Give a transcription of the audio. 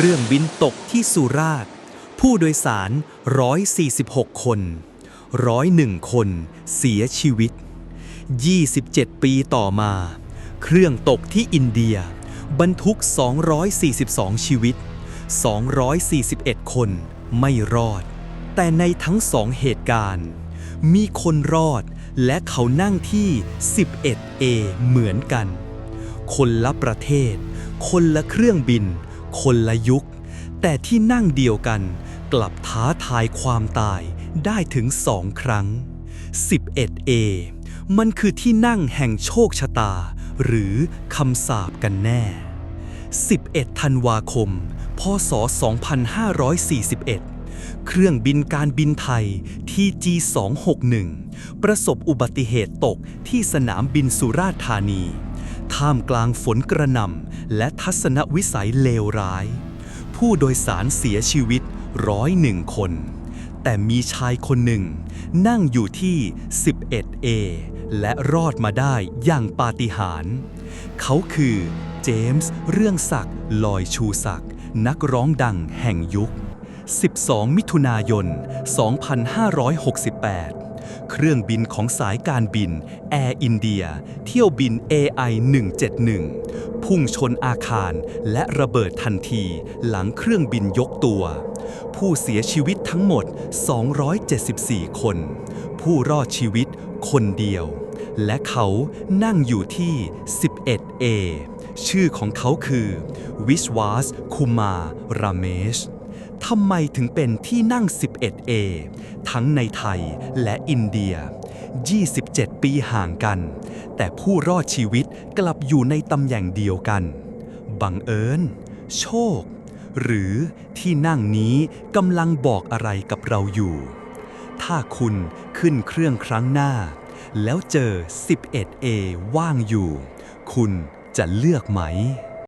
ครื่องบินตกที่สุราษฎร์ผู้โดยสาร 146 คน 101 คนเสียชีวิต 27 ปีต่อมา เครื่องตกที่อินเดีย บรรทุก 242 ชีวิต 241 คนไม่รอด แต่ในทั้งสองเหตุการณ์ มีคนรอดและเขานั่งที่ 11A เหมือนกัน คนละประเทศ คนละเครื่องบิน คนละยุค แต่ที่นั่งเดียวกันกลับท้าทายความตายได้ถึงสองครั้ง 11A มันคือที่นั่งแห่งโชคชะตา หรือคำสาปกันแน่ 11 ธันวาคม พศ 2541เครื่องบินการบินไทย TG261 ประสบอุบัติเหตุตกที่สนามบินสุราษฎร์ธานี ท่ามกลางฝนกระหน่ำและทัศนวิสัยเลวร้าย ผู้โดยสารเสียชีวิตร้อยหนึ่งคน แต่มีชายคนหนึ่ง นั่งอยู่ที่ 11A และรอดมาได้อย่างปาฏิหาริย์เขาคือ เจมส์ เรื่องศักดิ์ลอยชูศักดิ์นักร้องดังแห่งยุค 12 มิถุนายน 2568 เครื่องบินของสายการบินแอร์อินเดียเที่ยวบิน AI 171 พุ่งชนอาคารและระเบิดทันทีหลังเครื่องบินยกตัว ผู้เสียชีวิตทั้งหมด 274 คน ผู้รอดชีวิตคนเดียว และเขานั่งอยู่ที่ 11A ชื่อของเขาคือวิชวาสคุมาราเมช ทำไมถึงเป็นที่นั่ง 11A ทั้งในไทยและอินเดีย 27 ปีห่างกัน แต่ผู้รอดชีวิตกลับอยู่ในตำแหน่งเดียวกัน บังเอิญ โชค หรือที่นั่งนี้กำลังบอกอะไรกับเราอยู่ ถ้าคุณขึ้นเครื่องครั้งหน้า แล้วเจอ 11A ว่างอยู่ คุณจะเลือกไหม